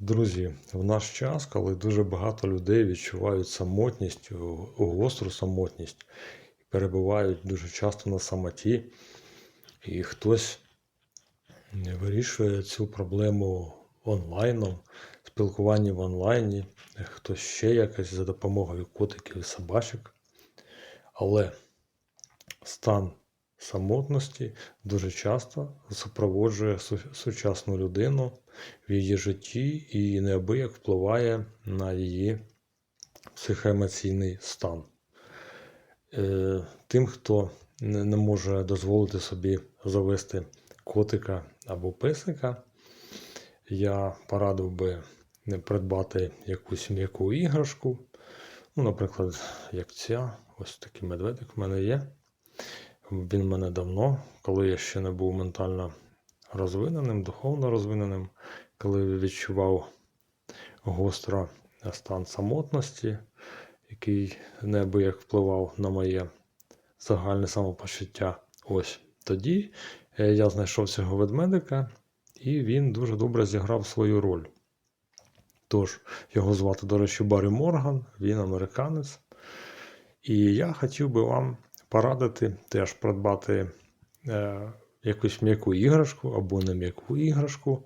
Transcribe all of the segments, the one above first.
Друзі, в наш час, коли дуже багато людей відчувають самотність, гостру самотність, перебувають дуже часто на самоті, і хтось вирішує цю проблему онлайном, спілкування в онлайні, хтось ще якось за допомогою котиків і собачок. Але стан самотності дуже часто супроводжує сучасну людину в її житті і неабияк впливає на її психоемоційний стан. Е, Тим, хто не може дозволити собі завести котика або песика, я порадив би придбати якусь м'яку іграшку. Ну, наприклад, як ця, ось такий медведик в мене є. Він в мене давно, коли я ще не був ментально розвиненим, духовно розвиненим, коли відчував гостро стан самотності, який неабияк впливав на моє загальне самопочуття. Ось тоді е, я знайшов цього ведмедика, і він дуже добре зіграв свою роль. Тож, його звати, до речі, Баррі Морган, він американець. І я хотів би вам порадити теж придбати е, якусь м'яку іграшку або не м'яку іграшку.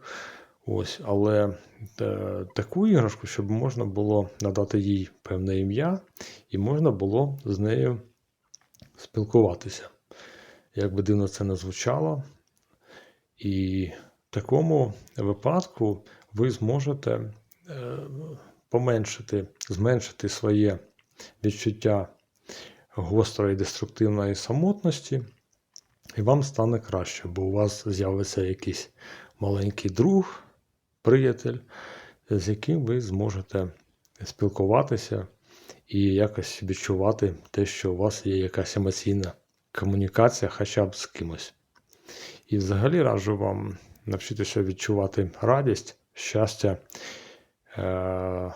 Ось, але е, таку іграшку, щоб можна було надати їй певне ім'я, і можна було з нею спілкуватися. Як би дивно це не звучало. І в такому випадку ви зможете е, поменшити, зменшити своє відчуття гострої деструктивної самотності, і вам стане краще, бо у вас з'явиться якийсь маленький друг, приятель, з яким ви зможете спілкуватися і якось відчувати те, що у вас є якась емоційна комунікація хоча б з кимось. І взагалі раджу вам навчитися відчувати радість, щастя е-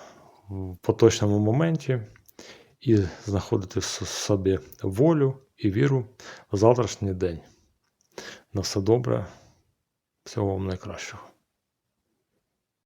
в поточному моменті і знаходити в собі волю і віру в завтрашній день. На все добре, всього вам найкращого.